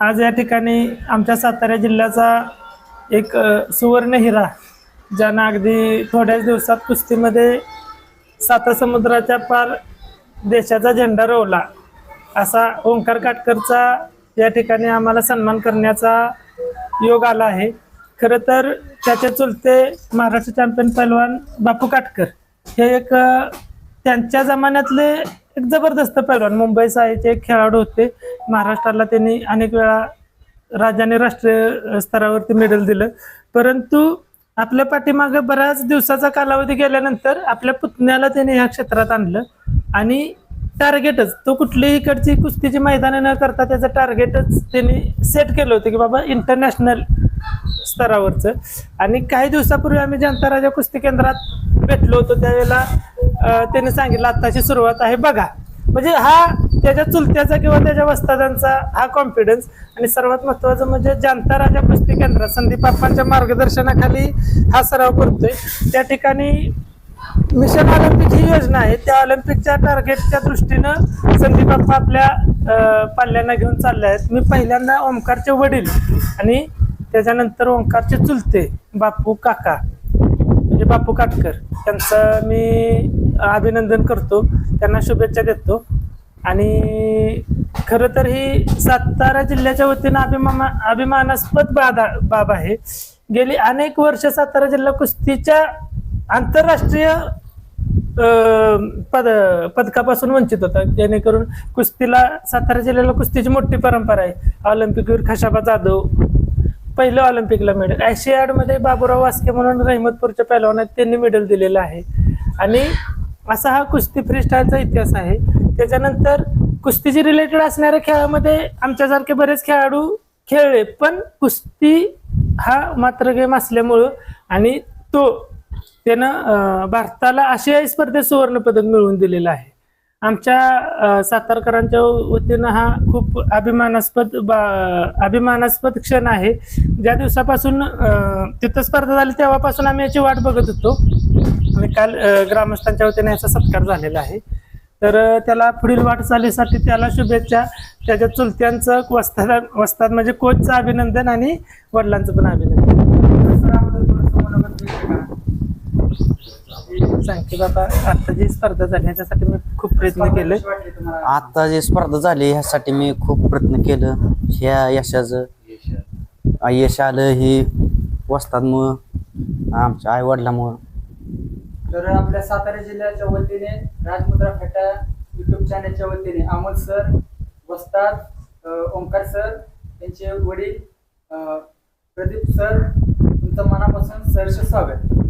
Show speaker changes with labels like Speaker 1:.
Speaker 1: आज या ठिकाणी आमच्या सातारा जिल्ह्याचा एक सुवर्ण हिरा ज्यानं अगदी थोड्याच दिवसात कुस्तीमध्ये साता समुद्राच्या पार देशाचा झेंडा रोवला. असा ओंकार काटकरचा या ठिकाणी आम्हाला सन्मान करण्याचा योग आला आहे. खरं तर त्याचे चुलते महाराष्ट्र चॅम्पियन पैलवान बापू काटकर हे एक त्यांच्या जमान्यातले एक जबरदस्त पैलवान. मुंबई साईचे एक खेळाडू होते. महाराष्ट्राला त्यांनी अनेक वेळा राज्याने राष्ट्रीय स्तरावरती मेडल दिलं. परंतु आपल्या पाठीमागे बऱ्याच दिवसाचा कालावधी गेल्यानंतर आपल्या पुतण्याला त्याने ह्या क्षेत्रात आणलं. आणि टार्गेटच तो कुठलीही इकडची कुस्तीची मैदानं न करता त्याचं टार्गेटच त्यांनी सेट केलं होतं की बाबा इंटरनॅशनल स्तरावरचं. आणि काही दिवसापूर्वी आम्ही जनता राजा कुस्ती केंद्रात भेटलो होतो. त्यावेळेला त्याने सांगितलं आत्ताची सुरुवात आहे बघा. म्हणजे हा त्याच्या चुलत्याचा किंवा त्याच्या वस्तादांचा हा कॉन्फिडन्स आणि सर्वात महत्वाचं म्हणजे जनता राजा कुस्ती केंद्र संदीप बाप्पांच्या मार्गदर्शनाखाली हा सराव करतोय. त्या ठिकाणी मिशन ऑलिम्पिक ही योजना आहे. त्या ऑलिम्पिकच्या टार्गेटच्या दृष्टीनं संदीप बाप्पा आपल्या पाल्यांना घेऊन चालले आहेत. मी पहिल्यांदा ओंकारचे वडील आणि त्याच्यानंतर ओंकारचे चुलते बापू काका म्हणजे बापू काटकर. त्यांचं मी अभिनंदन करतो त्यांना शुभेच्छा देतो. आणि खरं तर ही सातारा जिल्ह्याच्या वतीनं अभिमा अभिमानास्पद बाधा बाब आहे. गेली अनेक वर्ष सातारा जिल्हा कुस्तीच्या आंतरराष्ट्रीय पद पदकापासून वंचित होता. जेणेकरून कुस्तीला सातारा जिल्ह्याला कुस्तीची मोठी परंपरा आहे. ऑलिम्पिकवर खशाबा जाधव पहिलं ऑलिम्पिकला मेडल. मध्ये बाबुराव वास्के म्हणून रहिमतपूरच्या पहिलवान त्यांनी मेडल दिलेलं आहे. आणि असा हा कुस्ती फ्रीस्टाईलचा इतिहास आहे. त्याच्यानंतर कुस्तीची रिलेटेड असणाऱ्या खेळामध्ये आमच्यासारखे बरेच खेळाडू खेळले पण कुस्ती हा मात्र गेम असल्यामुळं आणि तो त्यानं भारताला आशियाई स्पर्धेत सुवर्णपदक मिळवून दिलेलं आहे. आमच्या सातारकरांच्या वतीनं हा खूप अभिमानास्पद बा- अभिमानास्पद क्षण आहे. ज्या दिवसापासून तिथं स्पर्धा झाली तेव्हापासून आम्ही याची वाट बघत होतो. आणि काल ग्रामस्थांच्या वतीने याचा सत्कार झालेला आहे. तर त्याला पुढील वाटचालीसाठी त्याला शुभेच्छा. त्याच्या चुलत्यांचं वस्ताद वस्ताद म्हणजे कोचचं अभिनंदन आणि वडिलांचं पण अभिनंदन. सांगते बाबा. आता जी स्पर्धा झाली याच्यासाठी मी खूप प्रयत्न केले
Speaker 2: आता जी स्पर्धा झाली ह्यासाठी मी खूप प्रयत्न केलं. ह्या यशाचं. यश आलं. ही वस्तादमुळं आमच्या आई वडिलामुळं
Speaker 3: तर आपल्या सातारा जिल्ह्याच्या वतीने राजमुद्रा फाटा युट्यूब चॅनलच्या वतीने अमोल सर वस्ताद ओंकार सर त्यांचे वडील प्रदीप सर तुमचं मनापासून सहर्ष स्वागत.